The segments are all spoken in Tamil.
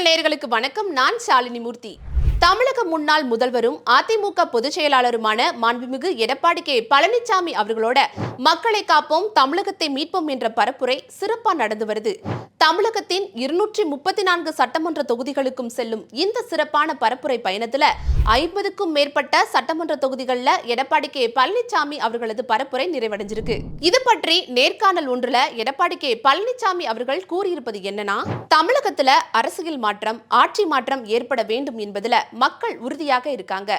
குரல் நேயர்களுக்கு வணக்கம். நான் சாலினி மூர்த்தி. தமிழக முன்னாள் முதல்வரும் அதிமுக பொதுச் செயலாளருமான மாண்புமிகு எடப்பாடி கே. பழனிசாமி அவர்களோட மக்களை காப்போம் தமிழகத்தை மீட்போம் என்ற பரப்புரை சிறப்பா நடந்து வருது. தமிழகத்தின் இருநூற்றி முப்பத்தி நான்கு சட்டமன்ற தொகுதிகளுக்கும் செல்லும் இந்த சிறப்பான பரப்புரை பயணத்துல ஐம்பதுக்கும் மேற்பட்ட சட்டமன்ற தொகுதிகளில் எடப்பாடி கே பழனிசாமி அவர்களது பரப்புரை நிறைவடைஞ்சிருக்கு. இது பற்றி நேர்காணல் ஒன்றுல எடப்பாடி கே பழனிசாமி அவர்கள் கூறியிருப்பது என்னன்னா தமிழகத்துல அரசியல் மாற்றம் ஆட்சி மாற்றம் ஏற்பட வேண்டும் என்பதுல மக்கள் உறுதியாக இருக்காங்க.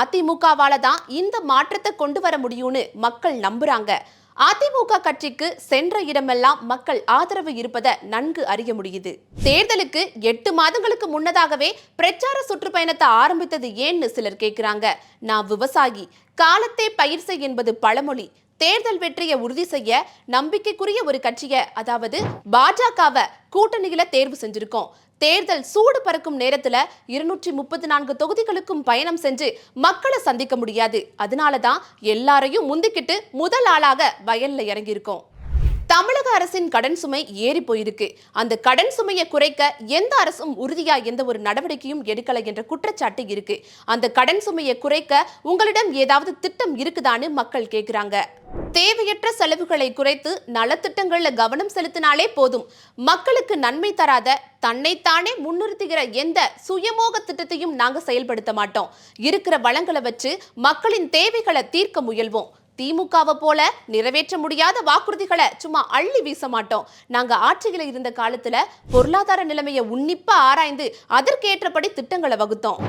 அதிமுகவால தான் இந்த மாற்றத்தை கொண்டு வர முடியும்னு மக்கள் நம்புறாங்க. அதிமுக கட்சிக்கு சென்ற இடமெல்லாம் மக்கள் ஆதரவு இருப்பதை நன்கு அறிய முடியுது. தேர்தலுக்கு எட்டு மாதங்களுக்கு முன்னதாகவே பிரச்சார சுற்றுப்பயணத்தை ஆரம்பித்தது ஏன்னு சிலர் கேட்கிறாங்க நான் விவசாயி. காலத்தே பயிர் செய் என்பது பழமொழி. தேர்தல் வெற்றியை உறுதி செய்ய நம்பிக்கைக்குரிய ஒரு கட்சியை அதாவது பாஜகவை கூட்டணியில தேர்வு செஞ்சிருக்கோம். தேர்தல் சூடு பறக்கும் நேரத்துல இருநூற்றி முப்பத்தி நான்கு தொகுதிகளுக்கும் பயணம் செஞ்சு மக்களை சந்திக்க முடியாது. அதனால தான் எல்லாரையும் முந்திக்கிட்டு முதல் ஆளாக வயல்ல இறங்கியிருக்கோம். தமிழக அரசின் கடன் சுமை ஏறி போயிருக்கு. அந்த கடன் சுமையை குறைக்க எந்த அரசும் உறுதியா எந்த ஒரு நடவடிக்கையும் எடுக்கலை என்ற குற்றச்சாட்டு இருக்கு. அந்த கடன் சுமையை குறைக்க உங்களிடம் ஏதாவது திட்டம் இருக்குதான்னு மக்கள் கேட்கிறாங்க தேவையற்ற செலவுகளை குறைத்து நலத்திட்டங்கள்ல கவனம் செலுத்தினாலே போதும். மக்களுக்கு நன்மை தராத தன்னைத்தானே முன்னிறுத்துகிற எந்த சுயமோக திட்டத்தையும் நாங்க செயல்படுத்த மாட்டோம். இருக்கிற வளங்களை வச்சு மக்களின் தேவைகளை தீர்க்க முயல்வோம். திமுகவை போல நிறைவேற்ற முடியாத வாக்குறுதிகளை சும்மா அள்ளி வீச மாட்டோம். நாங்க ஆட்சியில் இருந்த காலத்துல பொருளாதார நிலைமையை உன்னிப்பா ஆராய்ந்து அதற்கேற்றபடி திட்டங்களை வகுத்தோம்.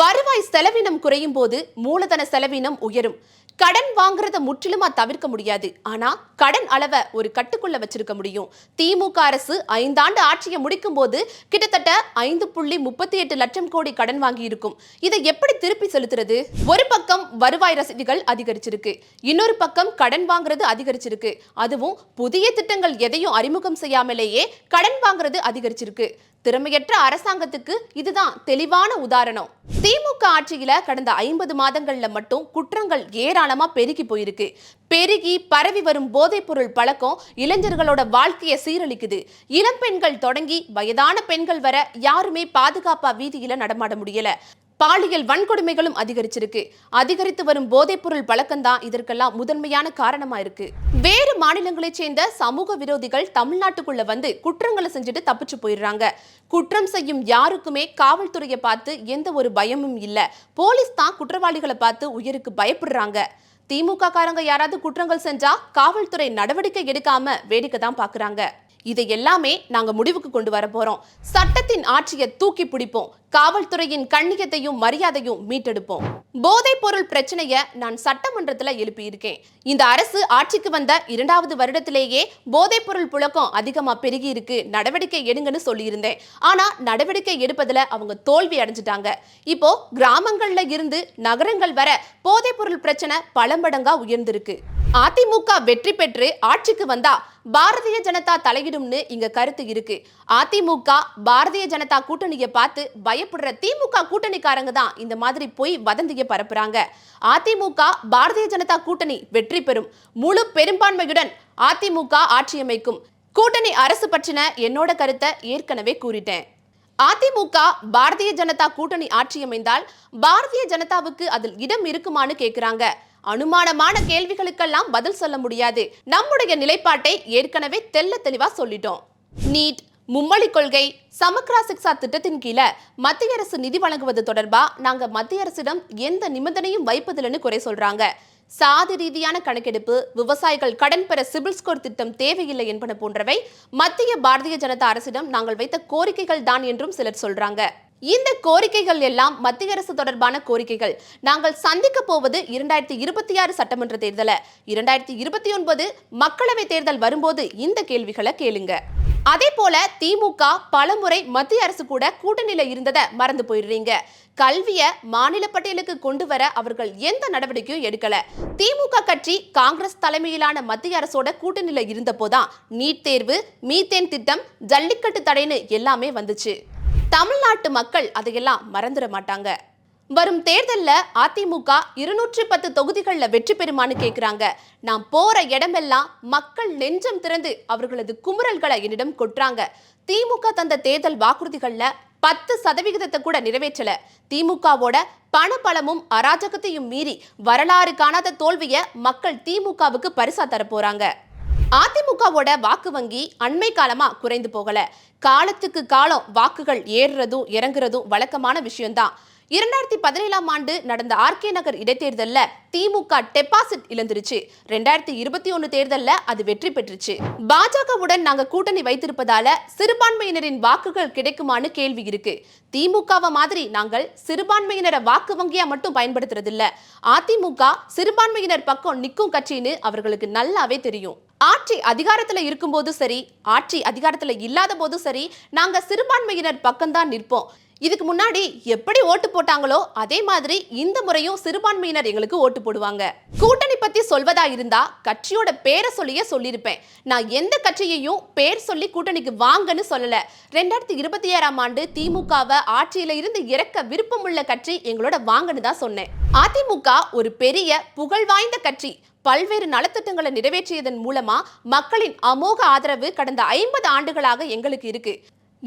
வருவாய் செலவினம் குறையும் போது மூலதன செலவினம் உயரும். கடன் வாங்குறத முற்றிலுமா தவிர்க்க முடியாது. ஆனா கடன் அளவை ஒரு கட்டுக்குள்ள வச்சிருக்க முடியும். திமுக அரசு ஐந்தாண்டு ஆட்சியை முடிக்கும் போது கிட்டத்தட்ட ஐந்து புள்ளி முப்பத்தி எட்டு லட்சம் கோடி கடன் வாங்கி இருக்கும் இதை எப்படி திருப்பி செலுத்துறது? ஒரு பக்கம் வருவாய் ரசீதுகள் அதிகரிச்சிருக்கு. இன்னொரு பக்கம் கடன் வாங்குறது அதிகரிச்சிருக்கு. அதுவும் புதிய திட்டங்கள் எதையும் அறிமுகம் செய்யாமலேயே கடன் வாங்குறது அதிகரிச்சிருக்கு. திறமையற்ற அரசாங்கத்துக்கு இதுதான் தெளிவான உதாரணம். திமுக ஆட்சியில கடந்த ஐம்பது மாதங்கள்ல மட்டும் குற்றங்கள் ஏராளமா பெருகி போயிருக்கு. பெருகி பரவி வரும் போதைப் பொருள் பழக்கம் இளைஞர்களோட வாழ்க்கையை சீரழிக்குது. இளம் பெண்கள் தொடங்கி வயதான பெண்கள் வர யாருமே பாதுகாப்பா வீதியில நடமாட முடியல. பாலியல் வன்கொடுமைகளும் அதிகரிச்சிருக்கு. அதிகரித்து வரும் போதைப்பொருள் பழக்கம்தான் இதற்கெல்லாம் முதன்மையான காரணமா இருக்கு வேறு மாநிலங்களைச் சேர்ந்த சமூக விரோதிகள் தமிழ்நாட்டுக்குள்ள வந்து குற்றங்களை செஞ்சுட்டு தப்பிச்சு போயிடுறாங்க. குற்றம் செய்யும் யாருக்குமே காவல்துறையை பார்த்து எந்த ஒரு பயமும் இல்ல. போலீஸ் தான் குற்றவாளிகளை பார்த்து உயிருக்கு பயப்படுறாங்க. திமுக காரங்க யாராவது குற்றங்கள் செஞ்சா காவல்துறை நடவடிக்கை எடுக்காம வேடிக்கை தான் பாக்குறாங்க. இதை எல்லாமே நாங்க முடிவுக்கு கொண்டு வர போறோம். சட்டத்தின் ஆட்சியை தூக்கி பிடிப்போம். காவல்துறையின் கண்ணியத்தையும் மரியாதையும் மீட்டெடுப்போம். போதைப் பொருள் பிரச்சனைய நான் சட்டமன்றத்துல எழுப்பியிருக்கேன். இந்த அரசு ஆட்சிக்கு வந்த இரண்டாவது வருடத்திலேயே போதைப் பொருள் புழக்கம் அதிகமா பெருகி இருக்கு நடவடிக்கை எடுங்கன்னு சொல்லியிருந்தேன். ஆனா நடவடிக்கை எடுப்பதுல அவங்க தோல்வி அடைஞ்சிட்டாங்க. இப்போ கிராமங்கள்ல இருந்து நகரங்கள் வர போதைப் பொருள் பிரச்சனை பல மடங்கா உயர்ந்திருக்கு. அதிமுக வெற்றி பெற்று ஆட்சிக்கு வந்தா பாரதிய ஜனதா தலையிடும்னு இங்க கருத்து இருக்கு. அதிமுக பாரதிய ஜனதா கூட்டணியை பார்த்து பயப்படுற திமுக கூட்டணிக்காரங்க தான் இந்த மாதிரி போய் வதந்திய பரப்புறாங்க. அதிமுக பாரதிய ஜனதா கூட்டணி வெற்றி பெறும். முழு பெரும்பான்மையுடன் அதிமுக ஆட்சியமைக்கும் கூட்டணி அரசு பற்றின என்னோட கருத்தை ஏற்கனவே கூறிட்டேன். அதிமுக பாரதிய ஜனதா கூட்டணி ஆட்சி அமைந்தால் பாரதிய ஜனதாவுக்கு அதில் இடம் இருக்குமான்னு கேட்கிறாங்க அனுமானமான கேள்விகளுக்கெல்லாம் பதில் சொல்ல முடியாது. நம்முடைய நிலைப்பாட்டை ஏற்கனவே தெள்ள தெளிவா சொல்லிட்டோம். நீட் மும்மொழி கொள்கை சமக்ரா சிக்ஸா திட்டத்தின் கீழே மத்திய அரசு நிதி வழங்குவது தொடர்பா? நாங்க மத்திய அரசிடம் எந்த நிபந்தனையும் வைப்பதில்லைன்னு குறை சொல்றாங்க. சாதி ரீதியான கணக்கெடுப்பு விவசாயிகள் கடன் பெற சிபில் ஸ்கோர் திட்டம் தேவையில்லை என்பன போன்றவை மத்திய பாரதிய ஜனதா அரசிடம் நாங்கள் வைத்த கோரிக்கைகள் தான் என்றும் சிலர் சொல்றாங்க. இந்த கோரிக்கைகள் எல்லாம் மத்திய அரசு தொடர்பான கோரிக்கைகள். நாங்கள் சந்திக்க போவது இரண்டாயிரத்தி இருபத்தி ஆறு சட்டமன்ற தேர்தல. இரண்டாயிரத்தி இருபத்தி ஒன்பது மக்களவை தேர்தல் வரும்போது இந்த கேள்விகளை கேளுங்க. அதே போல திமுக பலமுறை மத்திய அரசு கூட கூட்டணியில இருந்ததை மறந்து போயிடுறீங்க. கல்விய மாநில பட்டியலுக்கு கொண்டு வர அவர்கள் எந்த நடவடிக்கையும் எடுக்கல. திமுக கட்சி காங்கிரஸ் தலைமையிலான மத்திய அரசோட கூட்டணியில இருந்தப்போதான் நீட் தேர்வு மீத்தேன் திட்டம் ஜல்லிக்கட்டு தடைன்னு எல்லாமே வந்துச்சு. தமிழ்நாட்டு மக்கள் அதையெல்லாம் மறந்துட மாட்டாங்க. வரும் தேர்தலில் அதிமுக இருநூற்றி பத்து தொகுதிகளில் வெற்றி பெறுமான்னு கேட்குறாங்க நான் போற இடமெல்லாம் மக்கள் நெஞ்சம் திறந்து அவர்களது குமுறல்களை என்னிடம் கொட்டுறாங்க. திமுக தந்த தேர்தல் வாக்குறுதிகளில் பத்து சதவிகிதத்தை கூட நிறைவேற்றல. திமுகவோட பணபலமும் அராஜகத்தையும் மீறி வரலாறு காணாத தோல்வியை மக்கள் திமுகவுக்கு பரிசா தர அதிமுகவோட வாக்கு வங்கி அண்மை காலமா குறைந்து போகல. காலத்துக்கு காலம் வாக்குகள் ஏறுறதும் இறங்குறதும் வழக்கமான விஷயம்தான். இரண்டாயிரத்தி பதினேழாம் ஆண்டு நடந்த ஆர்கே நகர் இடைத்தேர்தலில் திமுக டெபாசிட் இழந்துருச்சு. ரெண்டாயிரத்தி இருபத்தி ஒன்னு தேர்தலில் அது வெற்றி பெற்றுச்சு. பாஜகவுடன் நாங்கள் கூட்டணி வைத்திருப்பதால சிறுபான்மையினரின் வாக்குகள் கிடைக்குமான்னு கேள்வி இருக்கு. திமுகவை மாதிரி நாங்கள் சிறுபான்மையினரை வாக்கு வங்கியா மட்டும் பயன்படுத்துறது இல்ல அதிமுக சிறுபான்மையினர் பக்கம் நிற்கும் கட்சின்னு அவர்களுக்கு நல்லாவே தெரியும். ஆட்சி அதிகாரத்தில் இருக்கும்போதும் சரி ஆட்சி அதிகாரத்தில் இல்லாத போதும் சரி நாங்கள் சிறுபான்மையினர் பக்கம்தான் நிற்போம். இதுக்கு முன்னாடி எப்படி ஓட்டு போட்டாங்களோ அதே மாதிரி இந்த முறையும் சிறுபான்மையினர் எங்களுக்கு ஓட்டு போடுவாங்க. கூட்டணி பத்தி சொல்வதா இருந்தா கட்சியோட பேரை சொல்லியே சொல்லியிருப்பேன். நான் எந்த கட்சியையும் பேர் சொல்லி கூட்டணிக்கு வாங்கன்னு சொல்லல. ரெண்டாயிரத்தி இருபத்தி ஏழாம் ஆண்டு திமுகவை ஆட்சியில இருந்து இறக்க விருப்பமுள்ள கட்சி எங்களோட வாங்கன்னு தான் சொன்னேன். அதிமுக ஒரு பெரிய புகழ் வாய்ந்த கட்சி. பல்வேறு நலத்திட்டங்களை நிறைவேற்றியதன் மூலமா மக்களின் அமோக ஆதரவு கடந்த ஐம்பது ஆண்டுகளாக எங்களுக்கு இருக்கு.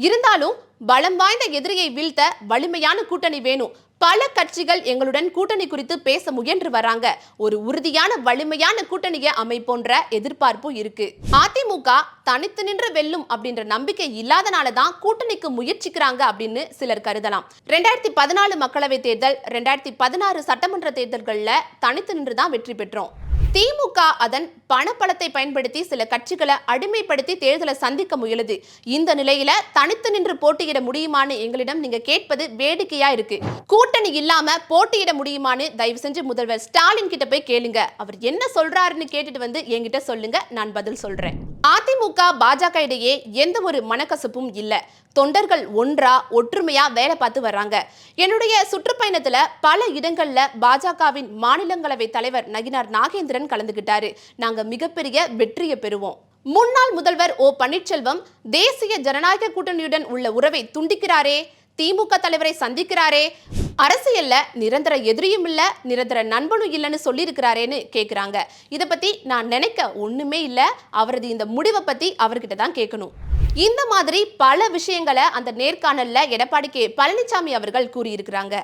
இருந்தாலும் பலம் வாய்ந்த எதிரியை வீழ்த்த வலிமையான கூட்டணி வேணும். பல கட்சிகள் எங்களுடன் கூட்டணி குறித்து பேச முயன்று வராங்க. ஒரு உறுதியான வலிமையான கூட்டணியை அமைப்போன்ற எதிர்பார்ப்பும் இருக்கு. அதிமுக தனித்து நின்று வெல்லும் அப்படின்ற நம்பிக்கை இல்லாதனால தான் கூட்டணிக்கு முயற்சிக்கிறாங்க அப்படின்னு சிலர் கருதலாம். ரெண்டாயிரத்தி பதினாலு மக்களவை தேர்தல் ரெண்டாயிரத்தி பதினாறு சட்டமன்ற தேர்தல்களில் தனித்து நின்று தான் வெற்றி பெற்றோம். திமுக அதன் பணப்பலத்தை பயன்படுத்தி சில கட்சிகளை அடிமைப்படுத்தி தேர்தலை சந்திக்க முயலுது. இந்த நிலையில தனித்து நின்று போட்டியிட முடியுமான்னு எங்களிடம் நீங்க கேட்பது வேடிக்கையா இருக்கு. கூட்டணி இல்லாம போட்டியிட முடியுமான்னு தயவு செஞ்சு முதல்வர் ஸ்டாலின் கிட்ட போய் கேளுங்க. அவர் என்ன சொல்றாருன்னு கேட்டுட்டு வந்து என்கிட்ட சொல்லுங்க. நான் பதில் சொல்றேன். அதிமுக பாஜக இடையே எந்த ஒரு மனக்கசப்பும் இல்லை. தொண்டர்கள் ஒன்றா ஒற்றுமையா வேலை பார்த்து வர்றாங்க. என்னுடைய சுற்றுப்பயணத்துல பல இடங்கள்ல பாஜகவின் மாநிலங்களவை தலைவர் நகினார் நாகேந்திரன் கலந்துகிட்டாரு. நாங்க மிகப்பெரிய வெற்றியை பெறுவோம். முன்னாள் முதல்வர் ஓ பன்னீர்செல்வம் தேசிய ஜனநாயக கூட்டணியுடன் உள்ள உறவை துண்டிக்கிறாரே திமுக தலைவரை சந்திக்கிறாரே அரசியல்ல நிரந்தர எதிரியும் இல்ல நிரந்தர நண்பனும் இல்லைன்னு சொல்லியிருக்கிறாரேன்னு கேட்குறாங்க இதை பத்தி நான் நினைக்க ஒண்ணுமே இல்ல. அவரது இந்த முடிவை பத்தி அவர்கிட்ட தான் கேட்கணும் இந்த மாதிரி பல விஷயங்களை அந்த நேர்காணல்ல எடப்பாடி கே பழனிசாமி அவர்கள் கூறியிருக்கிறாங்க.